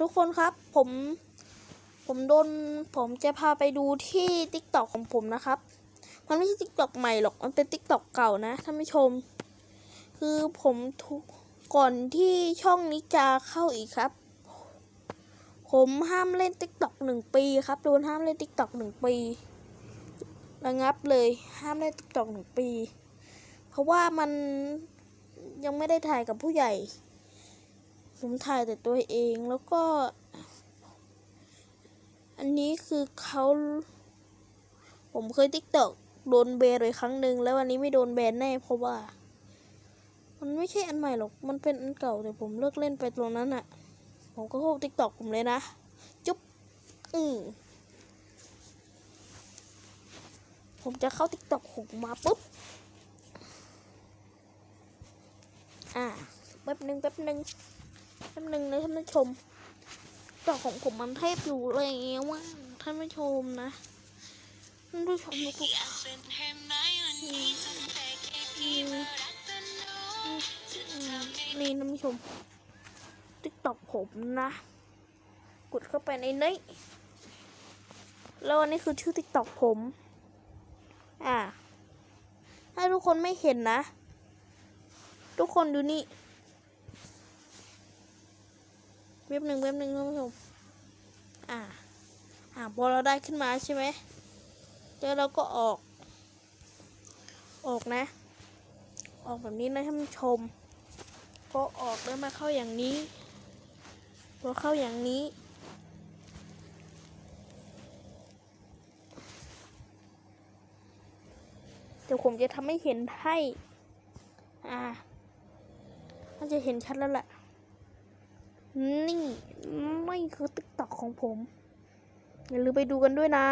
ทุกคนครับผม ผมโดนผมจะพาไปดูที่ติ๊กต็อกของผมนะครับ มันไม่ใช่ติ๊กต็อกใหม่หรอก มันเป็นติ๊กต็อกเก่านะท่านผู้ชม คือผมกก่อนที่ช่องนี้จะเข้าอีกครับ ผมห้ามเล่นติ๊กต็อกหนึ่งปีครับโดนห้ามเล่นติ๊กต็อกหนึ่งปีระงับเลยห้ามเล่นติ๊กต็อกหนึ่งปี เพราะว่ามันยังไม่ได้ถ่ายกับผู้ใหญ่ ผมถ่ายแต่ตัวเองแล้วก็ อันนี้คือเขาผมเคยติ๊กต็อกโดนแบนไปครั้งหนึ่งแล้ววันนี้ไม่โดนแบนแน่เพราะว่า มันไม่ใช่อันใหม่หรอก มันเป็นอันเก่าแต่ผมเลิกเล่นไปตรงนั้นอะผมก็เข้าติ๊กต็อกผมเลยนะ จุ๊บอืมผมจะเข้าติ๊กต็อกผมมาปุ๊บ อ่าแป๊บหนึ่งแป๊บหนึ่ง แป๊บหนึ่งนะท่านผู้ชมจอของผมมันเทพอยู่เลยว่าท่านผู้ชมนะท่านผู้ชมทุกๆนี่นี่ท่านผู้ชมติ๊กต็อกผมนะ กดเข้าไปในนี้แล้วอันนี้คือชื่อติ๊กต็อกผม อ่า ถ้าทุกคนไม่เห็นนะ ทุกคนดูนี่ เว็บหนึ่งเว็บหนึ่งท่านผู้ชมอ่าอ่าพอเราได้ขึ้นมาใช่ไหมแล้วเราก็ออก ออกนะ ออกแบบนี้นะท่านผู้ชมพอออกแล้วมาเข้าอย่างนี้พอเข้าอย่างนี้เดี๋ยวผมจะทำให้เห็นให้ อ่าน่าจะเห็นชัดแล้วแหละ นี่ไม่คือติ๊กต็อกของผม อย่าลืมไปดูกันด้วยนะ